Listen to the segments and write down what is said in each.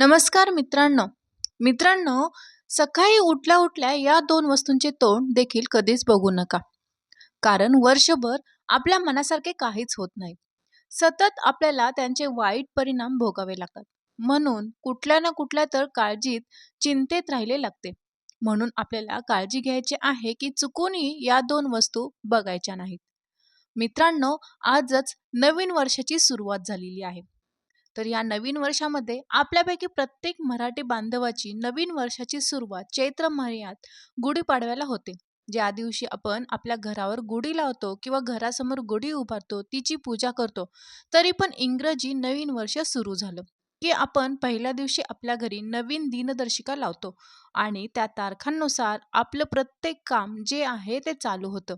नमस्कार मित्रांनो. मित्रांनो सकाळी उठल्या उठल्या या दोन वस्तूंचे तोंड देखील कधीच बघू नका. कारण वर्षभर आपल्या मनासारखे काहीच होत नाही. सतत आपल्याला त्यांचे वाईट परिणाम भोगावे लागतात. म्हणून कुठल्या ना कुठल्या तर काळजीत चिंतेत राहिले लागते. म्हणून आपल्याला काळजी घ्यायची आहे की चुकूनही या दोन वस्तू बघायच्या नाहीत. मित्रांनो आजच नवीन वर्षाची सुरुवात झालेली आहे. तर या नवीन वर्षामध्ये आपल्यापैकी प्रत्येक मराठी बांधवाची नवीन वर्षाची सुरुवात चैत्र महिन्यात गुढीपाडव्याला होते. ज्या दिवशी आपण आपल्या घरावर गुढी लावतो किंवा घरासमोर गुढी उभारतो तिची पूजा करतो तरी पण इंग्रजी नवीन वर्ष सुरू झालं. की आपण पहिल्या दिवशी आपल्या घरी नवीन दिनदर्शिका लावतो आणि त्या तारखांनुसार आपलं प्रत्येक काम जे आहे ते चालू होतं.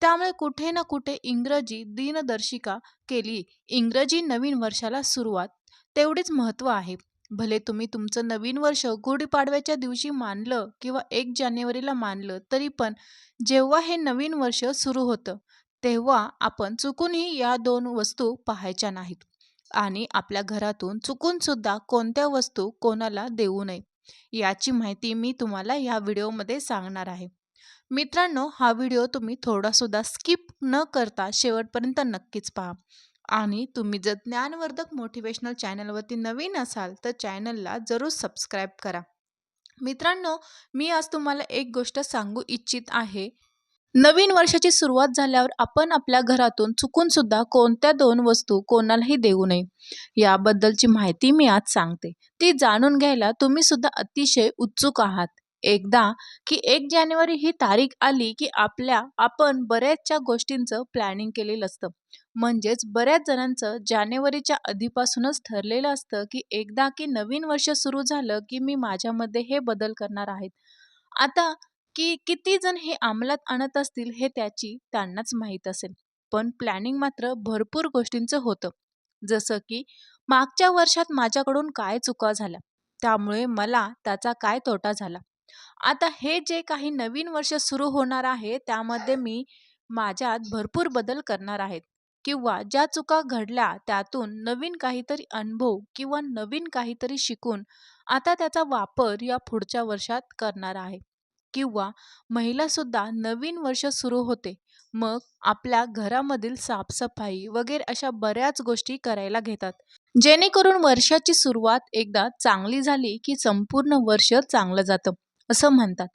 त्यामुळे कुठे ना कुठे इंग्रजी दिनदर्शिका केली इंग्रजी नवीन वर्षाला सुरुवात तेवढेच महत्त्व आहे. भले तुम्ही तुमचं नवीन वर्ष गुढीपाडव्याच्या दिवशी मानलं किंवा एक जानेवारीला मानलं तरी पण जेव्हा हे नवीन वर्ष सुरू होतं तेव्हा आपण चुकूनही या दोन वस्तू पाहायच्या नाहीत. आणि आपल्या घरातून चुकून सुद्धा कोणत्या वस्तू कोणाला देऊ नये याची माहिती मी तुम्हाला या व्हिडिओमध्ये सांगणार आहे. मित्रांनो हा व्हिडिओ तुम्ही थोडासुद्धा स्किप न करता शेवटपर्यंत नक्कीच पहा. आणि तुम्ही जर ज्ञानवर्धक मोटिवेशनल चॅनलवरती नवीन असाल तर चॅनलला जरूर सबस्क्राईब करा. मित्रांनो मी आज तुम्हाला एक गोष्ट सांगू इच्छित आहे. नवीन वर्षाची सुरुवात झाल्यावर आपण आपल्या घरातून चुकून सुद्धा कोणत्या दोन वस्तू कोणालाही देऊ नये. याबद्दलची माहिती मी आज सांगते. ती जाणून घ्यायला तुम्ही सुद्धा अतिशय उत्सुक आहात. एकदा की एक जानेवारी ही तारीख आली की आपल्या आपण बऱ्याचशा गोष्टींचं प्लॅनिंग केलेलं असतं. म्हणजेच बऱ्याच जणांचं जानेवारीच्या आधीपासूनच ठरलेलं असतं की एकदा की नवीन वर्ष सुरू झालं की मी माझ्यामध्ये हे बदल करणार आहेत आता की किती जण हे अंमलात आणत असतील हे त्याची त्यांनाच माहीत असेल. पण प्लॅनिंग मात्र भरपूर गोष्टींचं होतं. जसं की मागच्या वर्षात माझ्याकडून काय चुका झाल्या त्यामुळे मला त्याचा काय तोटा झाला. आता हे जे काही नवीन वर्ष सुरू होणार आहे त्यामध्ये मी माझ्यात भरपूर बदल करणार आहेत. किंवा ज्या चुका घडल्या त्यातून नवीन काहीतरी अनुभव किंवा नवीन काहीतरी शिकून आता त्याचा वापर या पुढच्या वर्षात करणार आहे. किंवा महिलासुद्धा नवीन वर्ष सुरू होते. मग आपल्या घरामधील साफसफाई वगैरे अशा बऱ्याच गोष्टी करायला घेतात. जेणेकरून वर्षाची सुरुवात एकदा चांगली झाली की संपूर्ण वर्ष चांगलं जातं असं म्हणतात.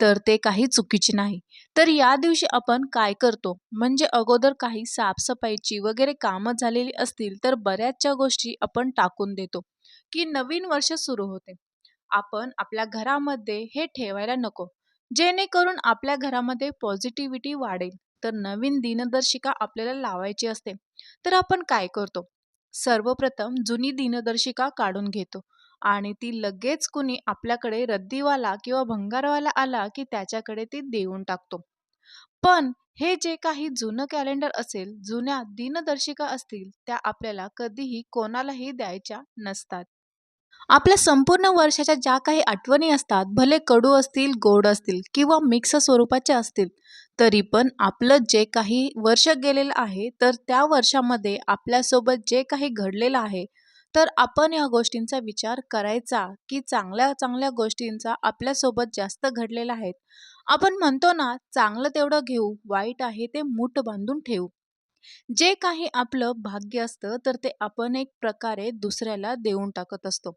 तर ते काही चुकीचे नाही. तर या दिवशी आपण काय करतो? म्हणजे अगोदर काही साफसफाईची वगैरे कामं झालेली असतील तर बऱ्याचशा गोष्टी आपण टाकून देतो की नवीन वर्ष सुरू होते. आपण आपल्या घरामध्ये हे ठेवायला नको. जेणेकरून आपल्या घरामध्ये पॉझिटिव्हिटी वाढेल. तर नवीन दिनदर्शिका आपल्याला लावायची असते. तर आपण काय करतो? सर्वप्रथम जुनी दिनदर्शिका काढून घेतो. आणि ती लगेच कुणी आपल्याकडे रद्दीवाला किंवा भंगारवाला आला की त्याच्याकडे ती देऊन टाकतो. पण हे जे काही जुनं कॅलेंडर असेल जुन्या दिनदर्शिका असतील त्या आपल्याला कधीही कोणालाही द्यायच्या नसतात. आपल्या संपूर्ण वर्षाच्या ज्या काही आठवणी असतात भले कडू असतील गोड असतील किंवा मिक्स स्वरूपाच्या असतील तरी पण आपलं जे काही वर्ष गेलेलं आहे तर त्या वर्षामध्ये आपल्यासोबत जे काही घडलेलं आहे तर आपण या गोष्टींचा विचार करायचा की चांगल्या चांगल्या गोष्टींचा आपल्यासोबत जास्त घडलेला आहेत आपण म्हणतो ना चांगलं तेवढं घेऊ वाईट आहे ते मूठ बांधून ठेवू. जे काही आपलं भाग्य असतं तर ते आपण एक प्रकारे दुसऱ्याला देऊन टाकत असतो.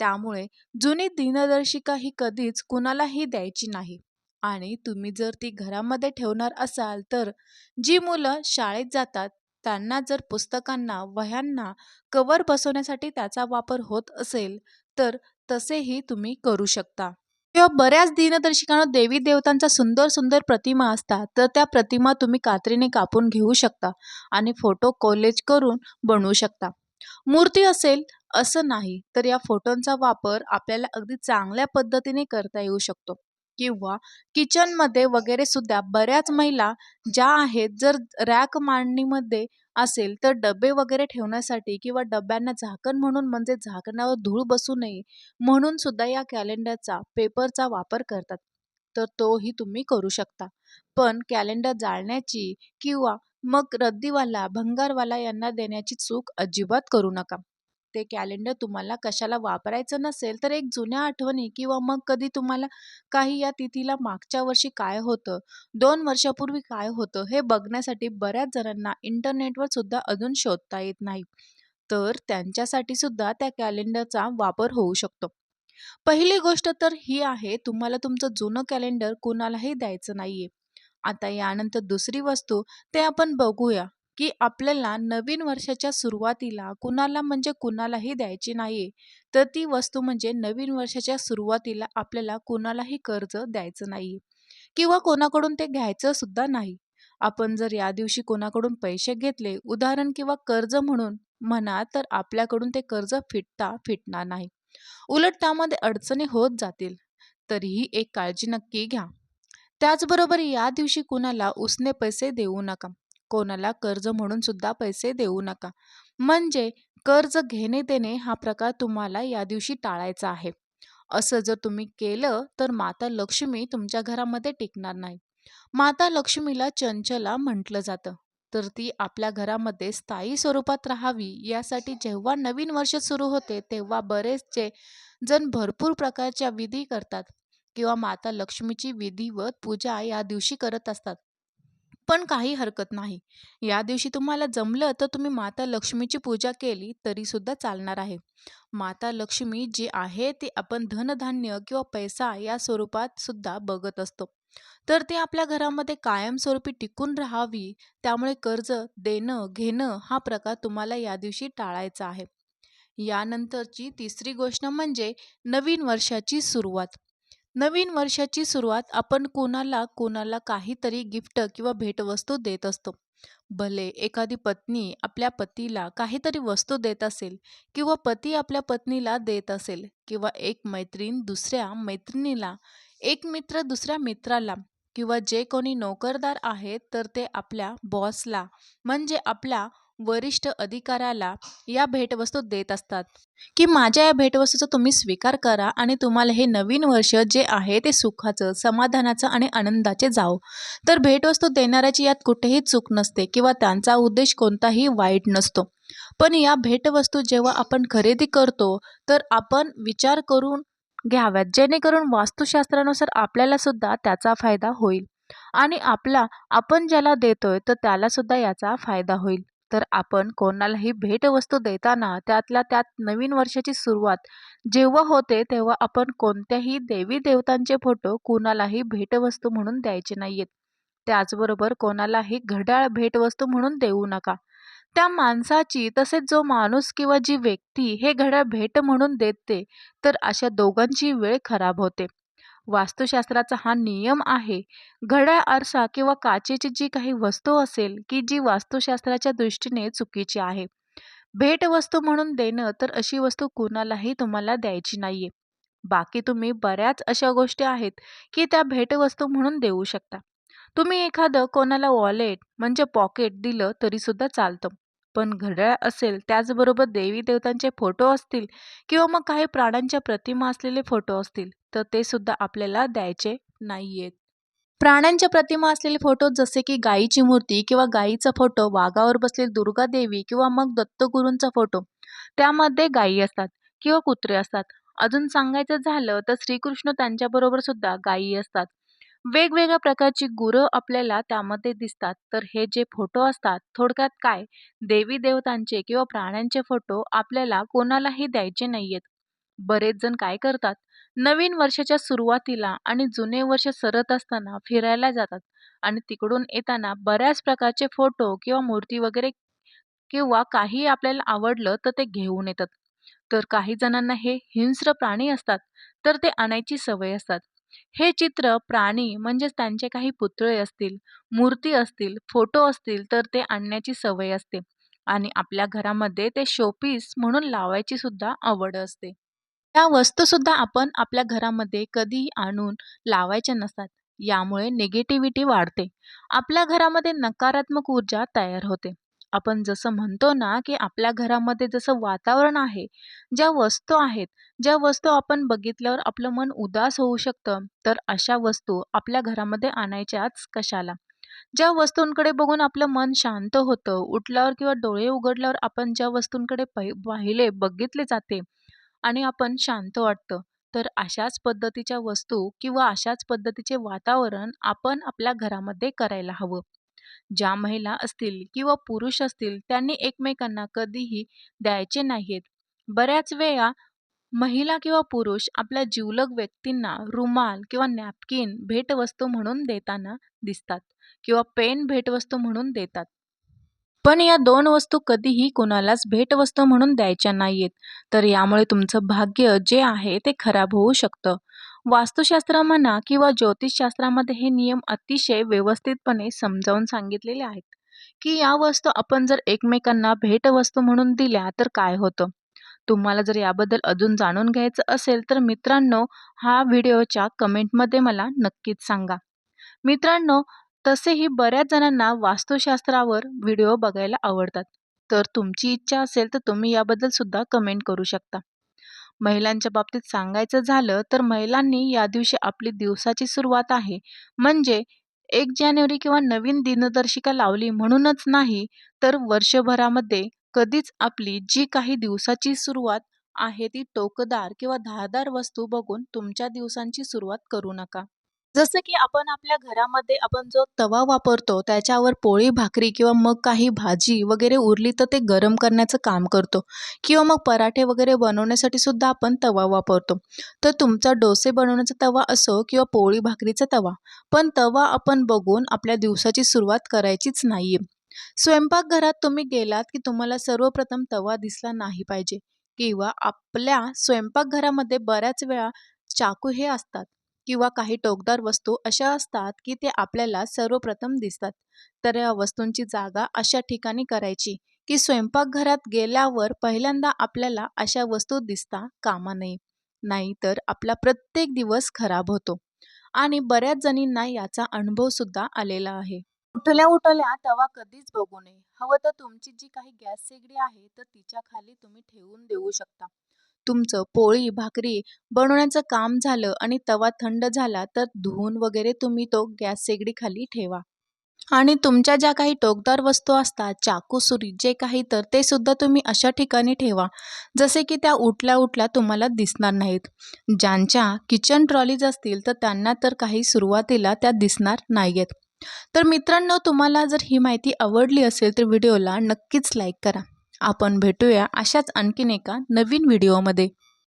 त्यामुळे जुनी दिनदर्शिका ही कधीच कुणालाही द्यायची नाही. आणि तुम्ही जर ती घरामध्ये ठेवणार असाल तर जी मुलं शाळेत जातात त्यांना जर पुस्तकांना वह्यांना कवर बसवण्यासाठी त्याचा वापर होत असेल तर तसेही तुम्ही करू शकता. किंवा बऱ्याच दिनदर्शिकांना देवी देवतांचा सुंदर सुंदर प्रतिमा असतात तर त्या प्रतिमा तुम्ही कात्रीने कापून घेऊ शकता आणि फोटो कोलेज करून बनवू शकता. मूर्ती असेल असं नाही तर या फोटोंचा वापर आपल्याला अगदी चांगल्या पद्धतीने करता येऊ शकतो. किंवा किचनमध्ये वगैरे सुद्धा बऱ्याच महिला ज्या आहेत जर रॅक मांडणीमध्ये असेल तर डबे वगैरे ठेवण्यासाठी किंवा डब्यांना झाकण म्हणून म्हणजे झाकणावर धूळ बसू नये म्हणून सुद्धा या कॅलेंडरचा पेपरचा वापर करतात. तर तोही तुम्ही करू शकता. पण कॅलेंडर जाळण्याची किंवा मग रद्दीवाला भंगारवाला यांना देण्याची चूक अजिबात करू नका. ते कॅलेंडर तुम्हाला कशाला वापरायचं नसेल तर एक जुन्या आठवणी किंवा मग कधी तुम्हाला काही या तिथीला मागच्या वर्षी काय होतं दोन वर्षापूर्वी काय होतं हे बघण्यासाठी बऱ्याच जणांना इंटरनेटवर सुद्धा अजून शोधता येत नाही. तर त्यांच्यासाठी सुद्धा त्या कॅलेंडरचा वापर होऊ शकतो. पहिली गोष्ट तर ही आहे तुम्हाला तुमचं जुनं कॅलेंडर कुणालाही द्यायचं नाहीये. आता यानंतर दुसरी वस्तू ते आपण बघूया. की आपल्याला नवीन वर्षाच्या सुरुवातीला कुणाला म्हणजे कुणालाही द्यायची नाही तर ती वस्तू म्हणजे नवीन वर्षाच्या सुरुवातीला आपल्याला कुणालाही कर्ज द्यायचं नाही किंवा कोणाकडून ते घ्यायचं सुद्धा नाही. आपण जर या दिवशी कोणाकडून पैसे घेतले उदाहरण किंवा कर्ज म्हणून म्हणा तर आपल्याकडून ते कर्ज फिटता फिटणार नाही. उलट त्यामध्ये अडचणी होत जातील. तरीही एक काळजी नक्की घ्या. त्याचबरोबर या दिवशी कुणाला उसने पैसे देऊ नका. कोणाला कर्ज म्हणून सुद्धा पैसे देऊ नका. म्हणजे कर्ज घेणे देणे हा प्रकार तुम्हाला या दिवशी टाळायचा आहे. असं जर तुम्ही केलं तर माता लक्ष्मी तुमच्या घरामध्ये टिकणार नाही. माता लक्ष्मीला चंचला म्हटलं जातं. तर ती आपल्या घरामध्ये स्थायी स्वरूपात राहावी यासाठी जेव्हा नवीन वर्ष सुरू होते तेव्हा बरेचसे जण भरपूर प्रकारच्या विधी करतात. किंवा माता लक्ष्मीची विधिवत पूजा या दिवशी करत असतात. पण काही हरकत नाही. या दिवशी तुम्हाला जमलं तर तुम्ही माता लक्ष्मीची पूजा केली तरी सुद्धा चालणार आहे. माता लक्ष्मी जी आहे ते आपण धनधान्य किंवा पैसा या स्वरूपात सुद्धा बघत असतो. तर ते आपल्या घरामध्ये कायमस्वरूपी टिकून राहावी त्यामुळे कर्ज देणं घेणं हा प्रकार तुम्हाला या दिवशी टाळायचा आहे. यानंतरची तिसरी गोष्ट म्हणजे नवीन वर्षाची सुरुवात. नवीन वर्षाची सुरुवात आपण कोणाला कोणाला काहीतरी गिफ्ट किंवा भेटवस्तू देत असतो. भले एखादी पत्नी आपल्या पतीला काहीतरी वस्तू देत असेल किंवा पती आपल्या पत्नीला देत असेल किंवा एक मैत्रीण दुसऱ्या मैत्रिणीला एक मित्र दुसऱ्या मित्राला किंवा जे कोणी नोकरदार आहेत तर ते आपल्या बॉसला म्हणजे आपल्या वरिष्ठ अधिकाऱ्याला या भेटवस्तू देत असतात. की माझ्या या भेटवस्तूचा तुम्ही स्वीकार करा आणि तुम्हाला हे नवीन वर्ष जे आहे ते सुखाचं समाधानाचं आणि आनंदाचे जावो. तर भेटवस्तू देणाऱ्याची यात कुठेही चूक नसते किंवा त्यांचा उद्देश कोणताही वाईट नसतो. पण या भेटवस्तू जेव्हा आपण खरेदी करतो तर आपण विचार करून घ्याव्यात. जेणेकरून वास्तुशास्त्रानुसार आपल्याला सुद्धा त्याचा फायदा होईल. आणि आपला आपण ज्याला देतोय तर त्याला सुद्धा याचा फायदा होईल. तर आपण कोणालाही भेटवस्तू देताना त्यातल्या त्यात नवीन वर्षाची सुरुवात जेव्हा होते तेव्हा आपण कोणत्याही देवी देवतांचे फोटो कुणालाही भेटवस्तू म्हणून द्यायचे नाहीयेत. त्याचबरोबर कोणालाही घड्याळ भेटवस्तू म्हणून देऊ नका. त्या माणसाची तसेच जो माणूस किंवा जी व्यक्ती हे घड्याळ भेट म्हणून देते तर अशा दोघांची वेळ खराब होते. वास्तुशास्त्राचा हा नियम आहे. घड्याळ आरसा किंवा काचेची जी काही वस्तू असेल की जी वास्तुशास्त्राच्या दृष्टीने चुकीची आहे. भेटवस्तू म्हणून देणं तर अशी वस्तू कुणालाही तुम्हाला द्यायची नाहीये. बाकी तुम्ही बऱ्याच अशा गोष्टी आहेत की त्या भेटवस्तू म्हणून देऊ शकता. तुम्ही एखादं कोणाला वॉलेट म्हणजे पॉकेट दिलं तरी सुद्धा चालतं. पण घड्याळ असेल त्याचबरोबर देवी देवतांचे फोटो असतील किंवा मग काही प्राण्यांच्या प्रतिमा असलेले फोटो असतील तर ते सुद्धा आपल्याला द्यायचे नाहीयेत. प्राण्यांच्या प्रतिमा असलेले फोटो जसे की गायीची मूर्ती किंवा गायीचा फोटो वाघावर बसलेली दुर्गा देवी किंवा मग दत्तगुरूंचा फोटो त्यामध्ये गायी असतात किंवा कुत्रे असतात. अजून सांगायचं झालं तर श्रीकृष्ण त्यांच्याबरोबर सुद्धा गायी असतात. वेगवेगळ्या प्रकारची गुरं आपल्याला त्यामध्ये दिसतात. तर हे जे फोटो असतात थोडक्यात काय? देवी देवतांचे किंवा प्राण्यांचे फोटो आपल्याला कोणालाही द्यायचे नाहीयेत. बरेच जण काय करतात? नवीन वर्षाच्या सुरुवातीला आणि जुने वर्ष सरत असताना फिरायला जातात आणि तिकडून येताना बऱ्याच प्रकारचे फोटो किंवा मूर्ती वगैरे किंवा काही आपल्याला आवडलं तर ते घेऊन येतात. तर काही जणांना हे हिंस्र प्राणी असतात तर ते आणायची सवय असतात. हे चित्र प्राणी म्हणजेच त्यांचे काही पुतळे असतील मूर्ती असतील फोटो असतील तर ते आणण्याची सवय असते. आणि आपल्या घरामध्ये ते शोपीस म्हणून लावायची सुद्धा आवड असते. त्या वस्तूसुद्धा आपण आपल्या घरामध्ये कधीही आणून लावायच्या नसतात. यामुळे निगेटिव्हिटी वाढते. आपल्या घरामध्ये नकारात्मक ऊर्जा तयार होते. आपण जसं म्हणतो ना की आपल्या घरामध्ये जसं वातावरण आहे ज्या वस्तू आहेत ज्या वस्तू आपण बघितल्यावर आपलं मन उदास होऊ शकतं तर अशा वस्तू आपल्या घरामध्ये आणायच्याच कशाला ज्या वस्तूंकडे बघून आपलं मन शांत होतं, उठल्यावर किंवा डोळे उघडल्यावर आपण ज्या वस्तूंकडे पहि पाहिले, बघितले जाते आणि आपण शांत वाटतं. तर अशाच पद्धतीच्या वस्तू किंवा अशाच पद्धतीचे वातावरण आपण आपल्या घरामध्ये करायला हवं. ज्या महिला असतील किंवा पुरुष असतील त्यांनी एकमेकांना कधीही द्यायचे नाहीत. बऱ्याच वेळा महिला किंवा पुरुष आपल्या जिवलग व्यक्तींना रुमाल किंवा नॅपकिन भेटवस्तू म्हणून देताना दिसतात किंवा पेन भेटवस्तू म्हणून देतात. पण या दोन वस्तू कधीही कुणालाच भेटवस्तू म्हणून द्यायच्या नाहीयेत. तर यामुळे तुमचं भाग्य जे आहे ते खराब होऊ शकतं. वास्तुशास्त्र म्हणा किंवा ज्योतिषशास्त्रामध्ये हे नियम अतिशय व्यवस्थितपणे समजावून सांगितलेले आहेत, की या वस्तू आपण जर एकमेकांना भेटवस्तू म्हणून दिल्या तर काय होतं. तुम्हाला जर याबद्दल अजून जाणून घ्यायचं असेल तर मित्रांनो, हा व्हिडिओच्या कमेंटमध्ये मला नक्कीच सांगा. मित्रांनो, तसेही बऱ्याच जणांना वास्तुशास्त्रावर व्हिडिओ बघायला आवडतात. तर तुमची इच्छा असेल तर तुम्ही याबद्दल सुद्धा कमेंट करू शकता. महिलांच्या बाबतीत सांगायचं झालं तर महिलांनी या दिवशी आपली दिवसाची सुरुवात आहे म्हणजे एक जानेवारी किंवा नवीन दिनदर्शिका लावली म्हणूनच नाही, तर वर्षभरामध्ये कधीच आपली जी काही दिवसाची सुरुवात आहे ती टोकदार किंवा धारदार वस्तू बघून तुमच्या दिवसांची सुरुवात करू नका. जसं की आपण आपल्या घरामध्ये आपण जो तवा वापरतो त्याच्यावर पोळी भाकरी किंवा मग काही भाजी वगैरे उरली तर ते गरम करण्याचं काम करतो किंवा मग पराठे वगैरे बनवण्यासाठी सुद्धा आपण तवा वापरतो. तर तुमचा डोसे बनवण्याचा तवा असो किंवा पोळी भाकरीचा तवा, पण तवा आपण बघून आपल्या दिवसाची सुरुवात करायचीच नाहीये. स्वयंपाकघरात तुम्ही गेलात की तुम्हाला सर्वप्रथम तवा दिसला नाही पाहिजे किंवा आपल्या स्वयंपाकघरामध्ये बऱ्याच वेळा चाकू हे असतात किंवा काही टोकदार वस्तू अशा असतात की ते आपल्याला सर्वप्रथम दिसतात. तर या वस्तूंची जागा अशा ठिकाणी करायची की स्वयंपाकघरात गेल्यावर पहिल्यांदा आपल्याला अशा वस्तू दिसता कामा नये. नाहीतर आपला प्रत्येक दिवस खराब होतो आणि बऱ्याच जणींना याचा अनुभवसुद्धा आलेला आहे. उठल्या उठल्या तवा कधीच बघू नये. हवं तर तुमची जी काही गॅस शेगडी आहे तर तिच्या खाली तुम्ही ठेवून देऊ शकता. तुमचं पोळी भाकरी बनवण्याचं काम झालं आणि तवा थंड झाला तर धुवून वगैरे तुम्ही तो गॅस शेगडीखाली ठेवा. आणि तुमच्या ज्या काही टोकदार वस्तू असतात चाकू, सुरी जे काही तर ते सुद्धा तुम्ही अशा ठिकाणी ठेवा, जसे की त्या उठल्या उठल्या तुम्हाला दिसणार नाहीत. ज्यांच्या किचन ट्रॉलीज असतील तर त्यांना तर काही सुरुवातीला त्या दिसणार नाही आहेत तर मित्रांनो, तुम्हाला जर ही माहिती आवडली असेल तर व्हिडिओला नक्कीच लाईक करा. आपण भेटूया अशाच आणखीन एका नवीन व्हिडिओमध्ये.